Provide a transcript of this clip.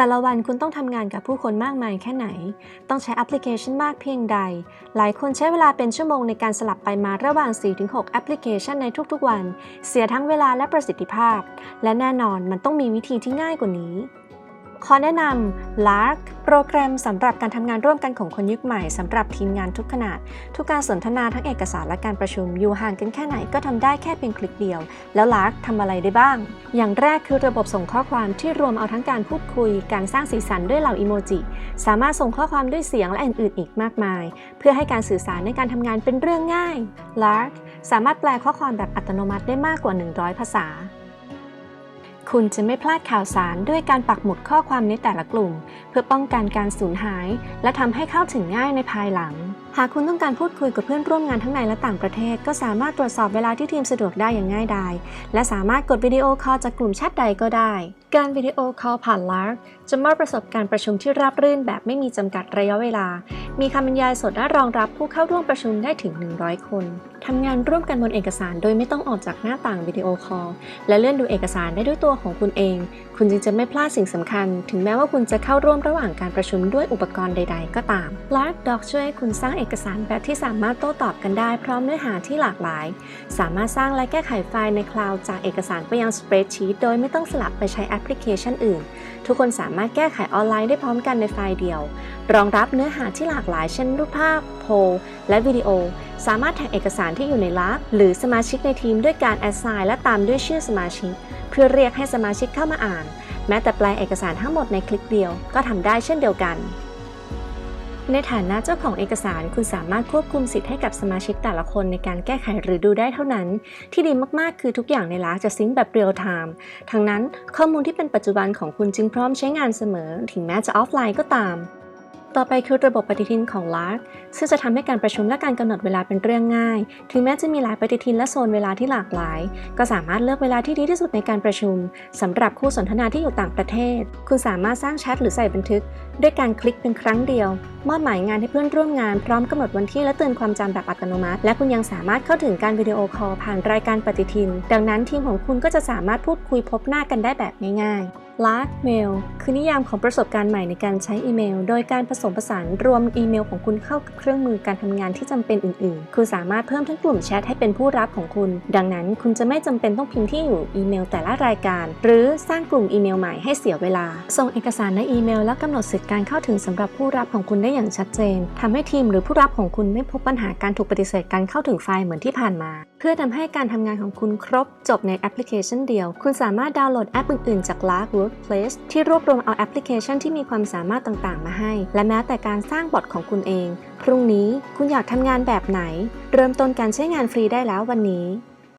แต่ละวันคุณต้องทำงานกับผู้คนมากมายแค่ไหน ต้องใช้แอปพลิเคชันมากเพียงใด หลายคนใช้เวลาเป็นชั่วโมงในการสลับไปมาระหว่าง 4-6 แอปพลิเคชันในทุกๆวัน เสียทั้งเวลาและประสิทธิภาพ และแน่นอนมันต้องมีวิธีที่ง่ายกว่านี้ ขอแนะนำ Lark โปรแกรมสำหรับการทำงานร่วมกันของคนยุคใหม่สำหรับทีมงานทุกขนาด ทุกการสนทนาทั้งเอกสารและการประชุมอยู่ห่างกันแค่ไหนก็ทำได้แค่เพียงคลิกเดียว แล้ว Lark ทำอะไรได้บ้าง อย่างแรกคือระบบส่งข้อความที่รวมเอาทั้งการพูดคุย การสร้างสีสันด้วยเหล่าอีโมจิ สามารถส่งข้อความด้วยเสียงและอื่นๆอีกมากมาย เพื่อให้การสื่อสารในการทำงานเป็นเรื่องง่าย Lark สามารถแปลข้อความแบบอัตโนมัติได้มากกว่า 100 ภาษา คุณจะไม่พลาดข่าวสารด้วยการปักหมุดข้อความในแต่ละกลุ่ม เพื่อป้องกันการสูญหาย และทำให้เข้าถึงง่ายในภายหลัง หากคุณต้องการพูดคุยกับเพื่อนร่วมงานทั้งในและต่างประเทศ ก็สามารถตรวจสอบเวลาที่ทีมสะดวกได้อย่างง่ายดายและสามารถกดวิดีโอคอลจากกลุ่มแชทใดก็ได้ การวิดีโอคอลผ่าน Lark จะมอบประสบการณ์ประชุมที่ราบรื่นแบบไม่มีจำกัดระยะเวลา มีคำบรรยายสดและรองรับผู้เข้าร่วมประชุมได้ถึง 100 คน ทำงานร่วมกันบนเอกสารโดยไม่ต้องออกจากหน้าต่างวิดีโอคอล และเลื่อนดูเอกสารได้ด้วยตัวของคุณเอง คุณจึงจะไม่พลาดสิ่งสำคัญ ถึงแม้ว่าคุณจะเข้าร่วมระหว่างการประชุมด้วยอุปกรณ์ใด ๆ ก็ตาม Lark Doc ช่วยให้คุณสร้างเอกสารแบบที่สามารถโต้ตอบกันได้พร้อมเนื้อหาที่หลากหลาย สามารถสร้างและแก้ไขไฟล์ในคลาวด์จากเอกสารไปยัง Spreadsheet โดยไม่ต้องสลับไปใช้แอปพลิเคชันอื่น ทุกคนสามารถแก้ไขออนไลน์ได้พร้อมกันในไฟล์เดียว รองรับเนื้อหาที่หลากหลาย เช่น รูปภาพ โพลและวิดีโอ สามารถแท็กเอกสารที่อยู่ในลักหรือสมาชิกในทีมด้วยการ assign และตามด้วยชื่อสมาชิก เพื่อเรียกให้สมาชิกเข้ามาอ่าน แม้แต่แปลเอกสารทั้งหมดในคลิกเดียวก็ทำได้เช่นเดียวกัน ในฐานะเจ้าของเอกสารคุณสามารถควบคุมสิทธิ์ให้กับสมาชิกแต่ละคนในการแก้ไขหรือดูได้เท่านั้น ที่ดีมากๆคือทุกอย่างในลักจะซิงค์แบบเรียลไทม์ทั้งนั้นข้อมูลที่เป็นปัจจุบันของคุณจึงพร้อมใช้งานเสมอ ถึงแม้จะออฟไลน์ก็ตาม ต่อไปคือระบบปฏิทินของ Lark ซึ่งจะทำให้การประชุมและการกำหนดเวลาเป็นเรื่องง่าย ถึงแม้จะมีหลายปฏิทินและโซนเวลาที่หลากหลาย ก็สามารถเลือกเวลาที่ดีที่สุดในการประชุมสำหรับคู่สนทนาที่อยู่ต่างประเทศ คุณสามารถสร้างแชทหรือใส่บันทึก ด้วยการคลิกเป็นครั้งเดียว มอบหมายงานให้เพื่อนร่วมงานพร้อมกำหนดวันที่และเตือนความจำแบบอัตโนมัติ และคุณยังสามารถเข้าถึงการวิดีโอคอลผ่านรายการปฏิทิน ดังนั้นทีมของคุณก็จะสามารถพูดคุยพบหน้ากันได้แบบง่ายๆ Lark Mail คือนิยามของประสบการณ์ใหม่ในการใช้อีเมล โดยการผสมผสานรวมอีเมลของคุณเข้ากับเครื่องมือการทำงานที่จำเป็นอื่น ๆ คุณสามารถเพิ่มทั้งกลุ่มแชทให้เป็นผู้รับของคุณ ดังนั้นคุณจะไม่จำเป็นต้องพิมพ์ที่อยู่อีเมลแต่ละรายการ หรือสร้างกลุ่มอีเมลใหม่ให้เสียเวลา ส่งเอกสารในอีเมล และกำหนดสิทธิการเข้าถึงสำหรับผู้รับของคุณได้อย่างชัดเจนทำให้ทีมหรือผู้รับของคุณไม่พบปัญหาการถูกปฏิเสธการเข้าถึงไฟล์เหมือนที่ผ่านมา เพื่อทำให้การทำงานของคุณครบจบในแอปพลิเคชันเดียว คุณสามารถดาวน์โหลดแอปอื่นๆ จาก Lark Workplace ที่รวบรวมเอาแอปพลิเคชันที่มีความสามารถต่างๆ มาให้ และแม้แต่การสร้างบอทของคุณเอง พรุ่งนี้คุณอยากทำงานแบบไหน เริ่มต้นการใช้งานฟรีได้แล้ววันนี้